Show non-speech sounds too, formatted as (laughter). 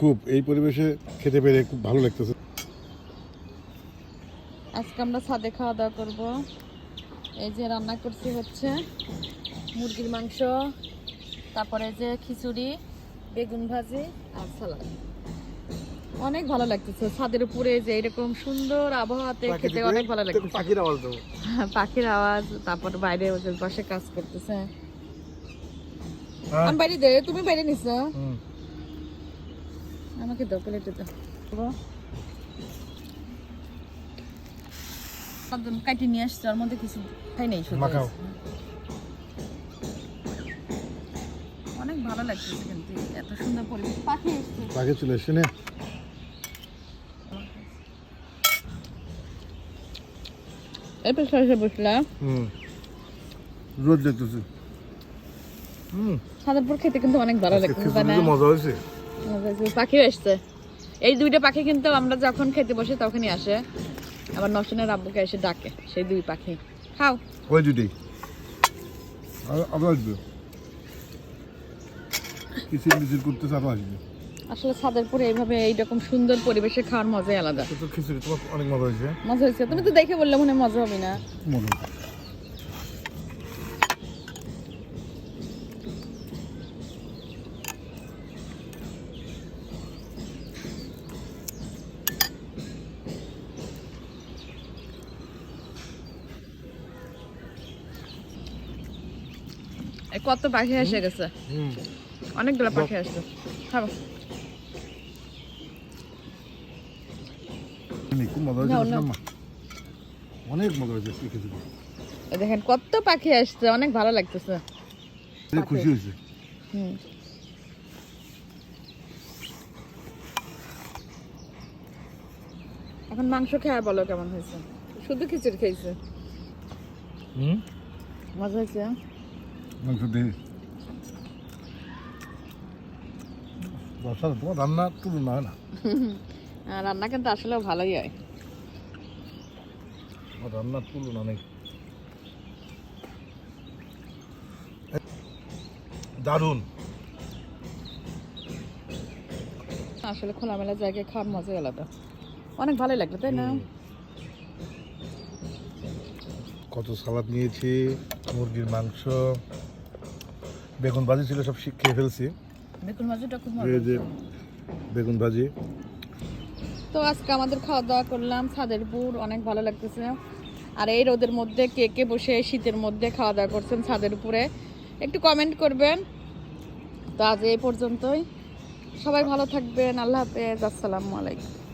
খুব এই পরিবেশে খেতে পেরে খুব ভালো লাগতেছে। আজকে আমরা ছাদে খাওয়া দাওয়া করব। এই যে রান্না করছি হচ্ছে মুরগির মাংস তারপরে যে খিচুড়ি বেগুন ভাজি আর সালাদ। অনেক ভালো লাগতেছে ছাদের উপরে যে এরকম সুন্দর আবহাওয়াতে খেতে অনেক ভালো লাগতেছে। পাখির আওয়াজ (laughs) পাখির আওয়াজ তারপর বাইরে ওদের পাশে কাজ করতেছে। আমি বাইরে দে তুমি বাইরে নিছো? আমাকে দাও প্লেটে দাও। কাটি নিয়ে আসছে ওর মধ্যে কিছু খাই নাই মাখাও। অনেক ভালো লাগছে কিন্তু এত সুন্দর পরিবেশ। পাখি এসছে। পাখি চলে এসছে না। হুম। রোদ দেখতেছি। হুম। সাদাপুর খেতে কিন্তু অনেক ভালো লাগছে মজা হয়েছে। পাখিও এসছে এই দুইটা পাখি কিন্তু আমরা যখন খেতে বসে তখনই আসে। আবার নসনের আব্বুকে এসে ডাকে সেই দুই পাখি। খাও। ওই দুটোই আবার আসবে। কিচির মিচির করতেছে আবার আসবে। আসলে সাদারপুরে এইভাবে এইরকম সুন্দর পরিবেশে খাওয়ার মজাই আলাদা। তো তো খিচুড়ি তোমার অনেক মজা হয়েছে। মজা হয়েছে। তুমি তো দেখে বললে মনে মজা হবে না। মজা কত পাখি এসে গেছে? অনেকগুলো পাখি আসছে। খাব। অনেক মজা হয়েছে দেখেন কত পাখি আসছে অনেক ভালো লাগতেছে। খুশি হয়েছে। হুম। এখন মাংস খেয়ে বলো কেমন হয়েছে? শুধু খিচুড়ি খেয়েছে। হুম? মজা হয়েছে? মাংস দিয়ে বর্ষা তোমার রান্না তুলনা হয় না রান্না কিন্তু আসলেও ভালোই হয় রান্নার তুলনা নেই দারুণ আসলে খোলামেলা জায়গায় খাওয়ার মজাই আলাদা অনেক ভালোই লাগল তাই না কত সালাদ নিয়েছি মুরগির মাংস বেগুন ভাজি ছিল সব খেয়ে ফেলছি। বেগুন ভাজিটা খুব এই যে বেগুন ভাজি তো আজকে আমাদের খাওয়া দাওয়া করলাম ছাদের উপর অনেক ভালো লাগতেছে। আর এই রোদের মধ্যে কে কে বসে শীতের মধ্যে খাওয়া দাওয়া করছেন ছাদের উপরে একটু কমেন্ট করবেন। তো আজ এই পর্যন্তই। সবাই ভালো থাকবেন আল্লাহ হাফেজ আসসালামু আলাইকুম।